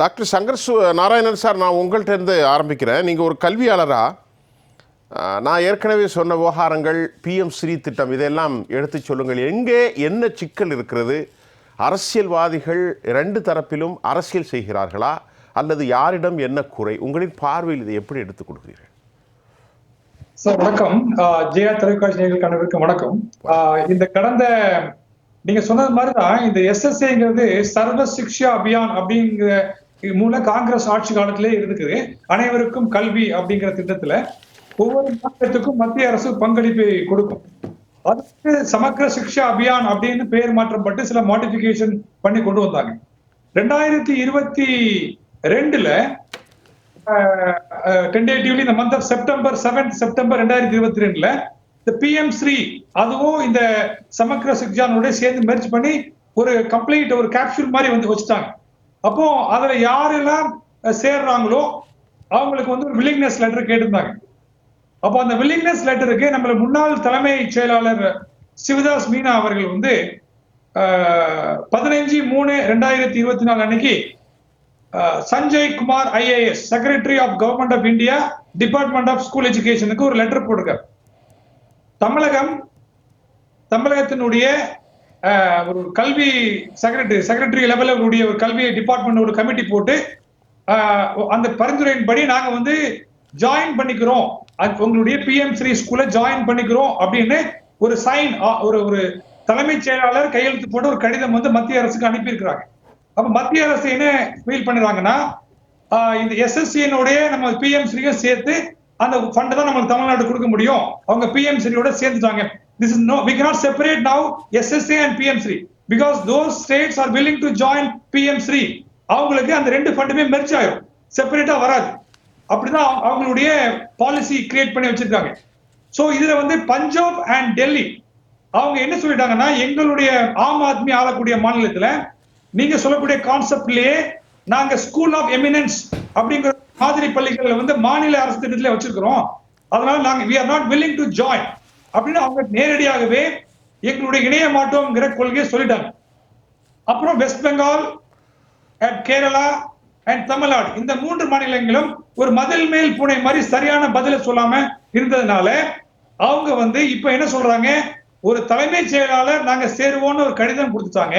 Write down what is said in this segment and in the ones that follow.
Doctor Shankar சு Narayanan sir நான் உங்கள்கிட்ட இருந்து ஆரம்பிக்கிறேன். நீங்கள் ஒரு கல்வியாளராக நான் ஏற்கனவே சொன்ன விவகாரங்கள் பிஎம் ஸ்ரீ திட்டம் இதெல்லாம் எடுத்து சொல்லுங்கள். எங்கே என்ன சிக்கல் இருக்கிறது? அரசியல்வாதிகள் ரெண்டு தரப்பிலும் அரசியல் செய்கிறார்களா? அல்லது யாரிடம் என்ன குறை? உங்களின் பார்வையில் இதை எப்படி எடுத்துக் கொடுக்கிறீர்கள் சார் வணக்கம். ஜெயா தொலைக்காட்சி அனைவருக்கும் வணக்கம். இந்த கடந்த நீங்க சொன்னது மாதிரிதான் இந்த எஸ்எஸ்ஏங்கிறது சர்வ சிக்ஷா அபியான் அப்படிங்கிற மூலம் காங்கிரஸ் ஆட்சி காலத்திலே இருக்குது அனைவருக்கும் கல்வி அப்படிங்கிற திட்டத்துல ஒவ்வொரு மாநிலத்துக்கும் மத்திய அரசு பங்களிப்பை கொடுக்கும். அதுக்கு சமக்கிர சிக்ஷா அபியான் அப்படின்னு பெயர் மாற்றப்பட்டு சில மாடிபிகேஷன் பண்ணி கொண்டு வந்தாங்க. ரெண்டாயிரத்தி இருபத்தி ரெண்டுல டென்டேட்டிவ்லி இந்த month of September seventh September ரெண்டாயிரத்தி இருபத்தி ரெண்டுல இந்த பிஎம் ஸ்ரீ அதுவும் இந்த சமக்ர சிக்ஜானோட சேர்ந்து மெர்ஜ் பண்ணி ஒரு கம்ப்ளீட் ஒரு கேப்சூல் மாதிரி வந்து வச்சுட்டாங்க. அப்போ அதுல யாரெல்லாம் சேர்றாங்களோ அவங்களுக்கு வந்து ஒரு வில்லிங்னஸ் லெட்டர் கேட்டிருந்தாங்க. அப்போ அந்த வில்லிங்னஸ் லெட்டருக்கு நம்ம முன்னாள் தலைமை செயலாளர் சிவதாஸ் மீனா அவர்கள் வந்து பதினைஞ்சு மூணு ரெண்டாயிரத்தி இருபத்தி நாலு அன்னைக்கு Sanjay Kumar IAS secretary of government of India department of school எஜுகேஷனுக்கு ஒரு லெட்டர் போட்டிருக்காரு. தமிழகம் தமிழகத்தினுடைய ஒரு கல்வி செக்ரட்டரி செக்ரட்டரி லெவலில் உடைய ஒரு கல்வி டிபார்ட்மெண்ட் ஒரு கமிட்டி போட்டு அந்த பரிந்துரையின்படி நாங்கள் வந்து ஜாயின் பண்ணிக்கிறோம். அது உங்களுடைய பிஎம் ஸ்ரீ ஸ்கூல்ல ஜாயின் பண்ணிக்கிறோம் அப்படின்னு ஒரு சைன் ஒரு ஒரு தலைமைச் செயலாளர் கையெழுத்து போட்டு ஒரு கடிதம் வந்து மத்திய அரசுக்கு அனுப்பியிருக்கிறாங்க. அப்ப மத்திய அரசு என்ன ஃபீல் பண்ணுறாங்கன்னா இந்த எஸ்எஸ்சியினுடைய நம்ம பிஎம் ஸ்ரீயும் சேர்த்து அந்த ஃபண்ட் தான் நம்மளுக்கு தமிழ்நாடு கொடுக்க முடியும். அவங்க பிஎம் ஸ்ரீயோட சேர்ந்துட்டாங்க. This is no we cannot separate now SSA and PM Shri because those states are willing to join PM Shri அவங்களுக்கு அந்த ரெண்டு ஃபண்டுமே மெர்ஜ் ஆயிரும். செப்பரேட்டா வராது. அப்படிதான் அவங்களுடைய பாலிசி கிரியேட் பண்ணி வச்சிருக்காங்க. ஸோ இதுல வந்து பஞ்சாப் அண்ட் டெல்லி அவங்க என்ன சொல்லிட்டாங்கன்னா எங்களுடைய ஆம் ஆத்மி ஆளக்கூடிய மாநிலத்துல நீங்க சொல்லக்கூடிய கான்செப்ட்லயே நாங்க ஸ்கூல் ஆஃப் எமினன்ஸ் அப்படிங்கிற மாதிரி பள்ளிகளில் வந்து மாநில அரசு திட்டத்திலே வச்சிருக்கிறோம். அதனால நாங்க we are not willing to join அப்படின்னு அவங்க நேரடியாகவே எங்களுடைய இணைய மாட்டோம்ங்கிற கொள்கையை சொல்லிட்டாங்க. அப்புறம் west Bengal and Kerala and Tamil Nadu இந்த மூன்று மாநிலங்களும் ஒரு மதில் மேல் பூனை மாதிரி சரியான பதில சொல்லாம இருந்ததுனால அவங்க வந்து இப்ப என்ன சொல்றாங்க? ஒரு தலைமைச் செயலாளர் நாங்க சேருவோம்னு ஒரு கடிதம் கொடுத்துட்டாங்க.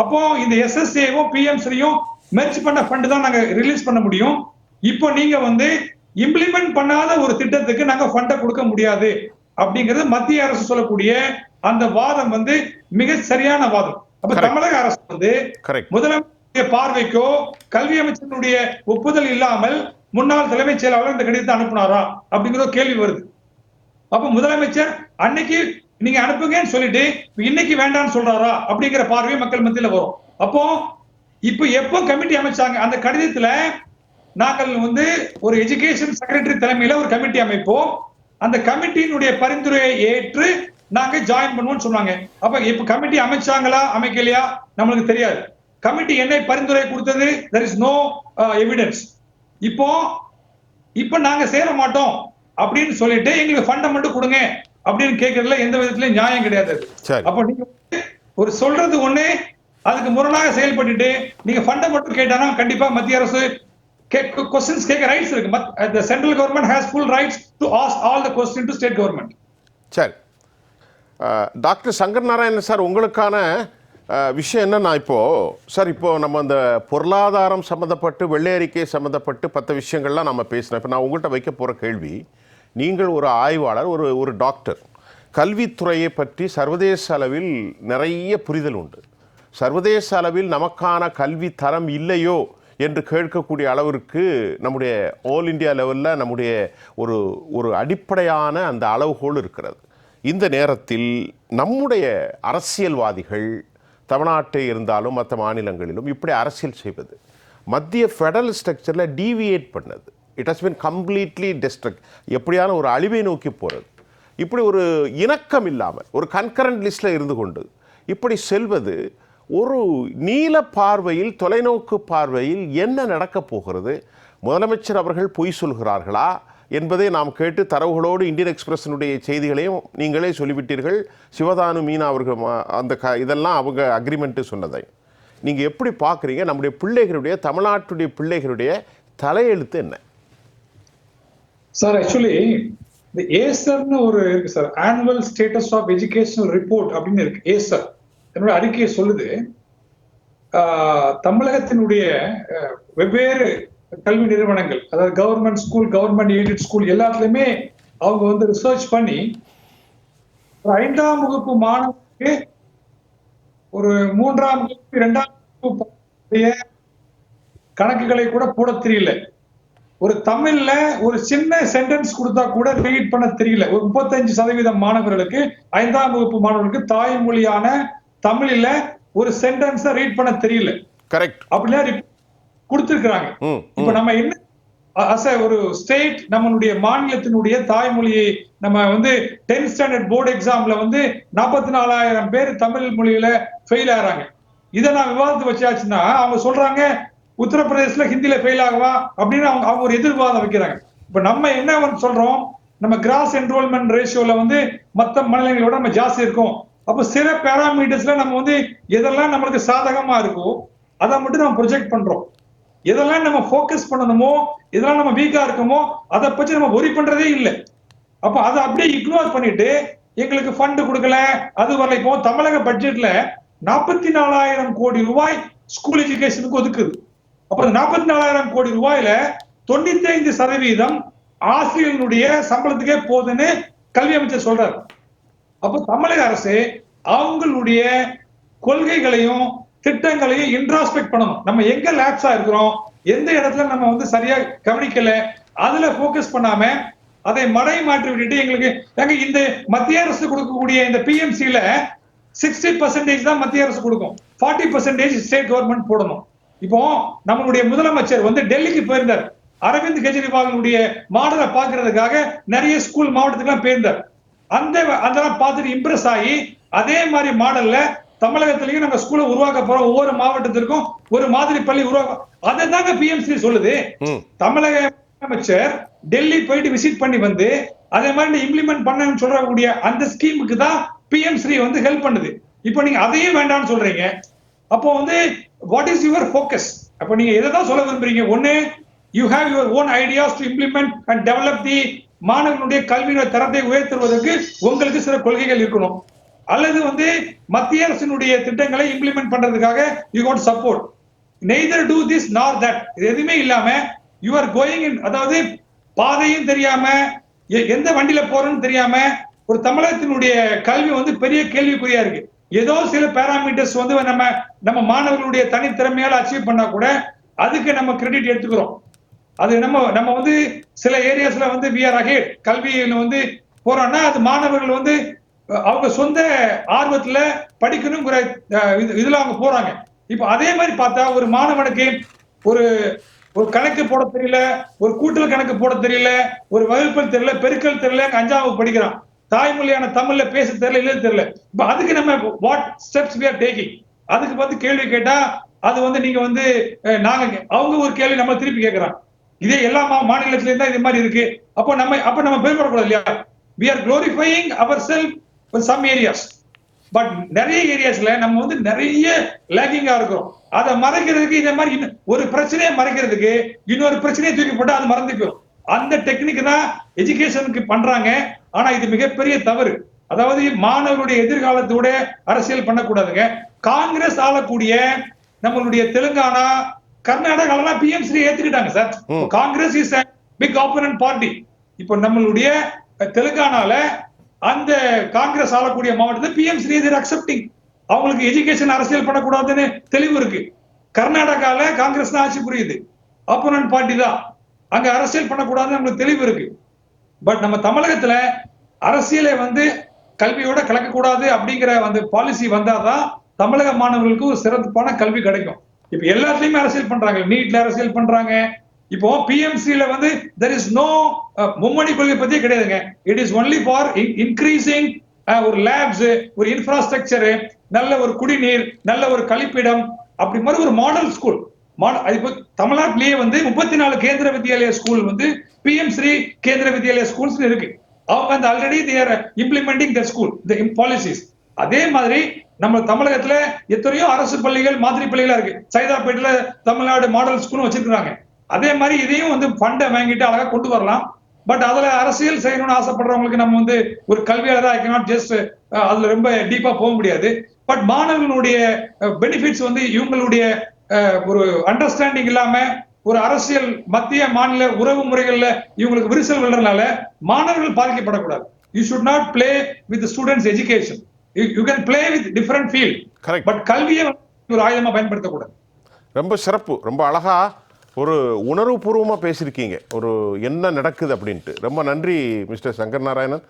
அப்போ இந்த எஸ்எஸ்ஏவும் பிஎம்சியும் மெர்ச் பண்ண ஃபண்ட் தான் நாங்க ரிலீஸ் பண்ண முடியும். இப்போ நீங்க வந்து இம்ப்ளிமெண்ட் பண்ணாத ஒரு திட்டத்துக்கு நாங்க ஃபண்டை கொடுக்க முடியாது. அப்படிங்கிறது மத்திய அரசு சொல்லக்கூடிய அந்த வாதம் வந்து மிக சரியான வாதம். அப்ப. தமிழக அரசு வந்து முதலமைச்சருடைய பார்வைக்கோ கல்வி அமைச்சருடைய ஒப்புதல் இல்லாமல் முன்னாள் தலைமைச் செயலாளர் இந்த கடிதத்தை அனுப்புனாரா அப்படிங்கிற கேள்வி வருது. அப்ப முதலமைச்சர் அன்னைக்கு நீங்க அனுப்புங்கன்னு சொல்லிட்டு இன்னைக்கு வேண்டாம்னு சொல்றாரா? அப்படிங்கிற பார்வை மக்கள் மத்தியில வரும். அப்போ இப்ப எப்போ கமிட்டி அமைச்சாங்க? அந்த கடிதத்துல நாங்கள் வந்து ஒரு எஜுகேஷன் செக்ரட்டரி தலைமையில ஒரு கமிட்டி அமைப்போம். அந்த கமிட்டியினுடைய பரிந்துரையை ஏற்று நாங்க ஜாயின் பண்ணுவோம்னு சொன்னாங்க. அப்ப இப்ப கமிட்டி அமைச்சாங்களா அமைக்கலையா? நம்மளுக்கு தெரியாது. கமிட்டி என்ன பரிந்துரை கொடுத்தது தெர் இஸ் நோ எவிடன்ஸ் இப்போ இப்ப நாங்க சேர மாட்டோம் அப்படின்னு சொல்லிட்டு எங்களுக்கு ஃபண்டை மட்டும் கொடுங்க அப்படின்னு கேட்கறதுல எந்த விதத்திலயும் நியாயம் கிடையாது. அப்போ நீங்க ஒரு சொல்றது ஒண்ணு அதுக்கு முரணாக செயல்பட்டுட்டு நீங்க ஃபண்டை மட்டும் கேட்டானா கண்டிப்பா மத்திய அரசு கொஸ்டின்ஸ் கேட்க ரைட்ஸ் இருக்கு. Central government has full rights to ask all the question to state government சரி. டாக்டர் சங்கர் நாராயணன் சார் உங்களுக்கான விஷயம் என்னன்னா இப்போது சார் இப்போது நம்ம அந்த பொருளாதாரம் சம்மந்தப்பட்டு வெள்ளை அறிக்கை சம்மந்தப்பட்டு பத்து விஷயங்கள்லாம் நம்ம பேசினோம். இப்போ நான் உங்கள்கிட்ட வைக்க போகிற கேள்வி நீங்கள் ஒரு ஆய்வாளர் ஒரு ஒரு டாக்டர். கல்வித்துறையை பற்றி சர்வதேச அளவில் நிறைய புரிதல் உண்டு. சர்வதேச அளவில் நமக்கான கல்வி தரம் இல்லையோ என்று கேட்கக்கூடிய அளவிற்கு நம்முடைய ஆல் இந்தியா லெவலில் நம்முடைய ஒரு ஒரு அடிப்படையான அந்த அளவுகோல் இருக்கிறது. இந்த நேரத்தில் நம்முடைய அரசியல்வாதிகள் தமிழ்நாட்டை இருந்தாலும் மற்ற மாநிலங்களிலும் இப்படி அரசியல் செய்வது மத்திய ஃபெடரல் ஸ்ட்ரக்சரில் டீவியேட் பண்ணது. It has been completely destruct எப்படியான ஒரு அழிவை நோக்கி போகிறது இப்படி ஒரு இணக்கம் இல்லாமல் ஒரு கன்கரண்ட் லிஸ்ட்டில் இருந்து கொண்டு இப்படி செல்வது ஒரு நீல பார்வையில் தொலைநோக்கு பார்வையில் என்ன நடக்கப் போகிறது? முதலமைச்சர் அவர்கள் பொய் சொல்கிறார்களா? என்பதை நாம் கேட்டு தரவுகளோடு இந்தியன் எக்ஸ்பிரஸினுடைய செய்திகளையும் நீங்களே சொல்லிவிட்டீர்கள். சிவதானு மீனா அவர்கள் அந்த க இதெல்லாம் அவங்க அக்ரிமெண்ட்டு சொன்னதை. நீங்க எப்படி பார்க்குறீங்க? நம்முடைய பிள்ளைகளுடைய தமிழ்நாட்டுடைய பிள்ளைகளுடைய தலையெழுத்து என்ன? சார் ஆக்சுவலி இந்த ஏசர்னு ஒரு இருக்கு sir annual status of educational report அப்படின்னு இருக்கு. ஏசர் என்னோட அறிக்கையை சொல்லுது. ஆஹ், தமிழகத்தினுடைய வெவ்வேறு கல்வி நிறுவனங்கள் அதாவது government school government aided school எல்லாத்துலயுமே அவங்க வந்து ரிசர்ச் பண்ணி ஒரு ஐந்தாம் வகுப்பு மாணவருக்கு ஒரு மூன்றாம் வகுப்பு இரண்டாம் வகுப்பு கணக்குகளை கூட போட தெரியல. ஒரு தமிழ்ல ஒரு சின்ன சென்டென்ஸ் கொடுத்தா கூட ரீட் பண்ண தெரியல. ஒரு முப்பத்தஞ்சு சதவீதம் மாணவர்களுக்கு ஐந்தாம் வகுப்பு மாணவர்களுக்கு தாய்மொழியான தமிழ்ல ஒரு சென்டென்ஸ ரீட் பண்ண தெரியல. கரெக்ட் அப்படிலாம் கொடுத்திருக்கிறாங்க. இப்ப நம்ம என்ன அஸ் ஒரு ஸ்டேட் நம்மளுடைய மாநிலத்தினுடைய தாய்மொழியை நம்ம வந்து டென்த் ஸ்டாண்டர்ட் போர்டு எக்ஸாம்ல வந்து நாற்பத்தி நாலாயிரம் பேர் தமிழ் மொழியில ஃபெயில் ஆறாங்க இதை நான் விவாதத்து வச்சாச்சுன்னா அவங்க சொல்றாங்க உத்தரப்பிரதேசல ஹிந்தில ஃபெயில் ஆகவா? அப்படின்னு அவங்க அவங்க ஒரு எதிர்வாதம் வைக்கிறாங்க. இப்ப நம்ம என்ன சொல்றோம்? நம்ம கிராஸ் என்ரோல்மெண்ட் ரேஷியோல வந்து மத்த மாநிலங்களோட நம்ம ஜாஸ்தி இருக்கோம். அப்ப சில பேராமீட்டர்ஸ்ல நம்ம வந்து எதெல்லாம் நம்மளுக்கு சாதகமா இருக்கோ அதை மட்டும் நம்ம ப்ரொஜெக்ட் பண்றோம். எதெல்லாம் நம்ம ஃபோக்கஸ் பண்ணணுமோ இதெல்லாம் நம்ம வீக்கா இருக்கோமோ அதை பற்றி நம்ம ஒரி பண்றதே இல்லை. அப்ப அதை அப்படியே இக்னோர் பண்ணிட்டு எங்களுக்கு ஃபண்டு கொடுக்கல அது வரல. இப்போ தமிழக பட்ஜெட்ல நாற்பத்தி நாலாயிரம் கோடி ரூபாய் ஸ்கூல் எஜுகேஷனுக்கு ஒதுக்குது. அப்ப நாற்பத்தி நாலாயிரம் கோடி ரூபாயில தொண்ணூத்தி ஐந்து சதவீதம் ஆசிரியர்களுடைய சம்பளத்துக்கே போதுன்னு கல்வி அமைச்சர் சொல்றாரு. அப்ப தமிழக அரசு அவங்களுடைய கொள்கைகளையும் திட்டங்களையும் இன்ட்ராஸ்பெக்ட் பண்ணணும். நம்ம எங்க லேப்ஸா இருக்கிறோம்? எந்த இடத்துல நம்ம வந்து சரியா கவனிக்கல? அதுல ஃபோக்கஸ் பண்ணாம அதை மடை மாற்றி விட்டுட்டு எங்களுக்கு ஏங்க இந்த மத்திய அரசு கொடுக்கக்கூடிய இந்த பிஎம்சியில சிக்ஸ்டி பர்சன்டேஜ் தான் மத்திய அரசு கொடுக்கும். ஃபார்ட்டி பர்சன்டேஜ் ஸ்டேட் கவர்மெண்ட் போடணும். இப்போ நம்மளுடைய முதலமைச்சர் வந்து டெல்லிக்கு போயிருந்தார். அரவிந்த் கெஜ்ரிவாலுடைய மாடலை பாக்குறதுக்காக நிறைய ஸ்கூல் மாவட்டத்துக்குலாம் போயிருந்தார். அந்த அதெல்லாம் பார்த்துட்டு இம்ப்ரெஸ் ஆகி அதே மாதிரி மாடல்ல தமிழகத்திலையும் நாங்க ஸ்கூலை உருவாக்க போறோம். ஒவ்வொரு மாவட்டத்திற்கும் ஒரு மாதிரி பள்ளி உருவாக்க அதை தாங்க பிஎம்சி சொல்லுது. தமிழக முதலமைச்சர் டெல்லி போயிட்டு விசிட் பண்ணி வந்து அதே மாதிரி இம்ப்ளிமெண்ட் பண்ணணும்னு சொல்லக்கூடிய அந்த ஸ்கீமுக்கு தான் பிஎம் ஸ்ரீ வந்து ஹெல்ப் பண்ணுது. இப்போ நீங்க அதையும் வேண்டாம்னு சொல்றீங்க. அப்போ வந்து வாட் இஸ் யுவர் ஃபோக்கஸ் அப்போ நீங்க எதை தான் சொல்ல விரும்புறீங்க? ஒண்ணு you have your own ideas to implement and develop the மாணவர்களுடைய கல்வியினுடைய தரத்தை உயர்த்துவதற்கு உங்களுக்கு சில கொள்கைகள் இருக்கணும். அல்லது வந்து மத்திய அரசினுடைய திட்டங்களை இம்ப்ளிமெண்ட் பண்றதுக்காக you got support neither to this nor that இது எதுவுமே இல்லாம யூ ஆர் கோயிங் இன் அதாவது பாதையும் தெரியாம எ- எந்த வண்டியில போறோம்னு தெரியாம ஒரு தமிழகத்தினுடைய கல்வி வந்து பெரிய கேள்விக்குறியா இருக்கு. ஏதோ சில பேராமீட்டர்ஸ் வந்து நம்ம நம்ம மாணவர்களுடைய தனித்திறமையால அச்சீவ் பண்ணா கூட அதுக்கு நம்ம கிரெடிட் எடுத்துக்கிறோம். அது நம்ம நம்ம வந்து சில ஏரியாஸ்ல வந்து வி ஆர் அஹெட் வந்து போறோம்னா அது மாணவர்கள் வந்து அவங்க சொந்த ஆர்வத்துல படிக்கணுங்கிற இது- இதுல அவங்க போறாங்க. இப்ப அதே மாதிரி பார்த்தா ஒரு மாணவனுக்கு ஒரு ஒரு கணக்கு போட தெரியல ஒரு கூட்டல் கணக்கு போட தெரியல ஒரு வகுப்பல் தெரியல பெருக்கல் தெரியல அஞ்சாம் படிக்கிறான். தாய்மொழியான தமிழ்ல பேச தெரியல இல்லை தெரியல. இப்ப அதுக்கு நம்ம what steps we are taking அதுக்கு பார்த்து கேள்வி கேட்டா அது வந்து நீங்க வந்து நாங்க அவங்க ஒரு கேள்வி நம்ம திருப்பி கேட்கறான் இதே எல்லா மா- மாநிலத்திலயும் தான் இது மாதிரி இருக்கு. அப்போ நம்ம அப்ப நம்ம பெருமைப்படக்கூடாது இல்லையா? We are glorifying our self some areas but நிறைய ஏரியாஸ்ல நம்ம வந்து நிறைய லேக்கிங்கா இருக்கிறோம். அதை மறைக்கிறதுக்கு இந்த மாதிரி இன்னும் ஒரு பிரச்சனையை மறைக்கிறதுக்கு இன்னொரு பிரச்சனையை தூக்கி போட்டு அது மறந்து அந்த டெக்னிக் தான் எஜுகேஷனுக்கு பண்றாங்க. ஆனா இது மிகப்பெரிய தவறு. அதாவது மாணவருடைய எதிர்காலத்தோட அரசியல் பண்ணக்கூடாதுங்க. காங்கிரஸ் ஆளக்கூடிய நம்மளுடைய தெலுங்கானா கர்நாடகாலாம் PMC ஏத்துக்கிட்டாங்க sir. Congress is big opponent party இப்போ நம்மளுடைய தெலுங்கானால அந்த காங்கிரஸ் ஆளக்கூடிய மாவட்டத்தில் பிஎம்சி அக்செப்டிங் அவங்களுக்கு எஜுகேஷன் அரசியல் பண்ணக்கூடாதுன்னு தெளிவு இருக்கு. கர்நாடகால காங்கிரஸ் தான் ஆட்சி புரியுது. ஆப்போனன்ட் பார்ட்டி தான். அங்க அரசியல் பண்ணக்கூடாதுன்னு நம்மளுக்கு தெளிவு இருக்கு. பட் நம்ம தமிழகத்துல அரசியலை வந்து கல்வியோட கலக்கக்கூடாது அப்படிங்கிற அந்த பாலிசி வந்தாதான் தமிழக மாணவர்களுக்கு ஒரு சிறப்பான கல்வி கிடைக்கும். இப்ப எல்லாத்துலயுமே அரசியல் பண்றாங்க. நீட்ல அரசியல் பண்றாங்க. இப்போ பிஎம்சில வந்து தெர் இஸ் நோ மும்மணி கொள்கை பத்தியே கிடையாதுங்க. It is only for increasing ஒரு லேப்ஸ் ஒரு இன்ஃப்ராஸ்ட்ரக்சரு நல்ல ஒரு குடிநீர் நல்ல ஒரு கழிப்பிடம் அப்படி மாதிரி ஒரு மாடல் ஸ்கூல் இப்போ தமிழ்நாட்டிலேயே வந்து முப்பத்தி நாலு கேந்திர வித்யாலய ஸ்கூல் வந்து பிஎம் ஸ்ரீ கேந்திர வித்யாலய ஸ்கூல்ஸ் இருக்கு. அவங்க வந்து already there implementing the school the policies அதே மாதிரி நம்ம தமிழகத்துல எத்தனையோ அரசு பள்ளிகள் மாதிரி பள்ளிகளா இருக்கு. சைதாப்பேட்டில் தமிழ்நாடு மாடல் ஸ்கூலும் வச்சிருக்காங்க அதே மாதிரி இதையும் வந்து ஃபண்டை வாங்கிட்டு அழகா கொண்டு வரலாம். பட் அதுல அரசியல் செய்யணும்னு ஆசைப்படுறவங்களுக்கு நம்ம வந்து ஒரு கல்வியாளராக ஐ ஜஸ்ட் அதுல ரொம்ப டீப்பா போக முடியாது. பட் மாணவர்களுடைய பெனிஃபிட்ஸ் வந்து இவங்களுடைய ஒரு அண்டர்ஸ்டாண்டிங் இல்லாம ஒரு அரசியல் மத்திய மாநில உறவு முறைகள்ல இவங்களுக்கு விரிசல் விழுறதுனால மாணவர்கள் பாதிக்கப்படக்கூடாது. You should not play with students education you can play with different field but கல்வியை ஒரு ஆயுதமா பயன்படுத்தக்கூடாது. ரொம்ப சிறப்பு. ரொம்ப அழகா ஒரு உணர்வுபூர்வமாக பேசியிருக்கீங்க. ஒரு என்ன நடக்குது அப்படின்ட்டு. ரொம்ப நன்றி மிஸ்டர் சங்கர் நாராயணன்.